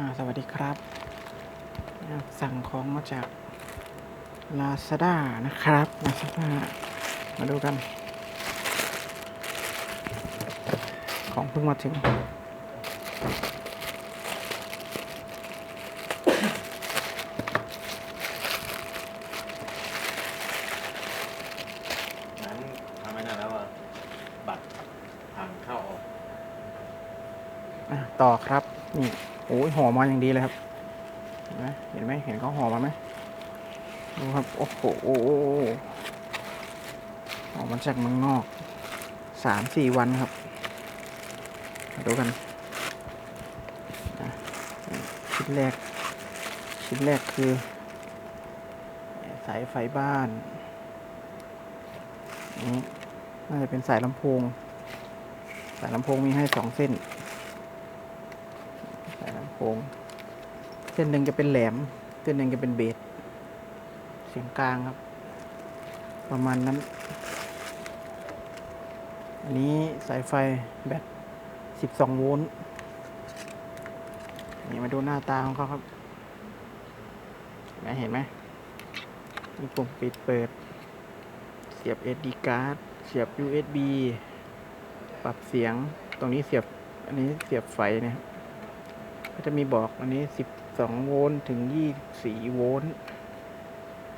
อ่าสวัสดีครับอ่าสั่งของมาจาก Lazada นะครับ Lazada มาดูกัน ของเพิ่งมาถึง นั้นทำไม่นานแล้วว่าบัตรทางเข้าออก อะต่อครับ นี่ โอ้ยห่อมาอย่างดีเลยครับเห็นไหมเห็นไหมเห็นเขาห่อมาไหมดูครับโอ้โหห่อมาจากเมืองนอกสามสี่วันครับมาดูกันชิ้นแรก ชิ้นแรกคือ สายไฟบ้านนี่น่าจะเป็นสายลำโพง สายลำโพงมีให้สองเส้น โพงเส้นหนึ่งจะเป็นแหลม เส้นหนึ่งจะเป็นเบสเสียงกลางครับ ประมาณนั้น อันนี้สายไฟแบต12 โวลต์นี่มาดูหน้าตาของเขาครับ เห็นไหมเห็นไหมมีปุ่มปิดเปิด เสียบ SD card เสียบ USB ปรับเสียง ตรงนี้เสียบ อันนี้เสียบไฟนะครับ ก็จะมีบอกอันนี้12โวลต์ถึง24โวลต์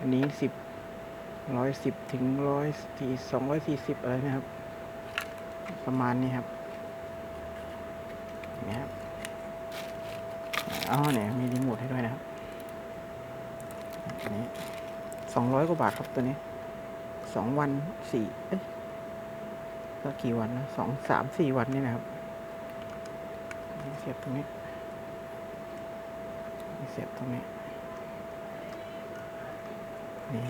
อันนี้10 110ถึง100 240อะไรนะครับ ประมาณนี้ครับนี่ครับอ๋อเนี่ยมีรีโมทให้ด้วยนะครับอันนี้200กว่าบาทครับตัวนี้2วัน4เอ้ยก็กี่วันนะสองสามสี่วันนี่นะครับเสียบตรงนี้ เสียบตรงนี้ นี่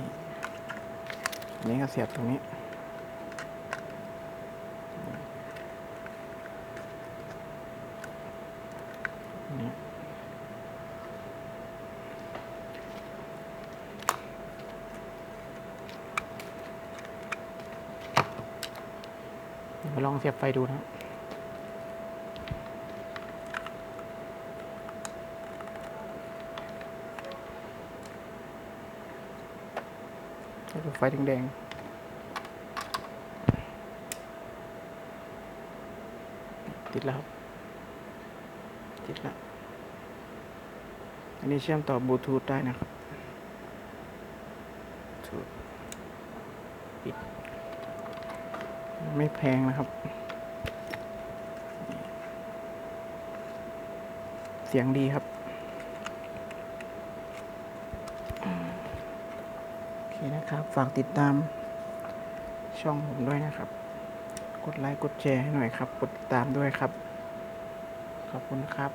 นนี้ก็เสียบตรงนี้ นี่เดี๋ยวมาลองเสียบไฟดูนะครับ ให้ดู ไฟแดงๆติดแล้วครับ ติดแล้ว อันนี้เชื่อมต่อบลูทูธได้นะครับถูกปิด ไม่แพงนะครับ เสียงดีครับ โอเคนะครับ ฝากติดตามช่องผมด้วยนะครับ กดไลค์ กดแชร์ให้หน่อยครับ กดติดตามด้วยครับ ขอบคุณครับ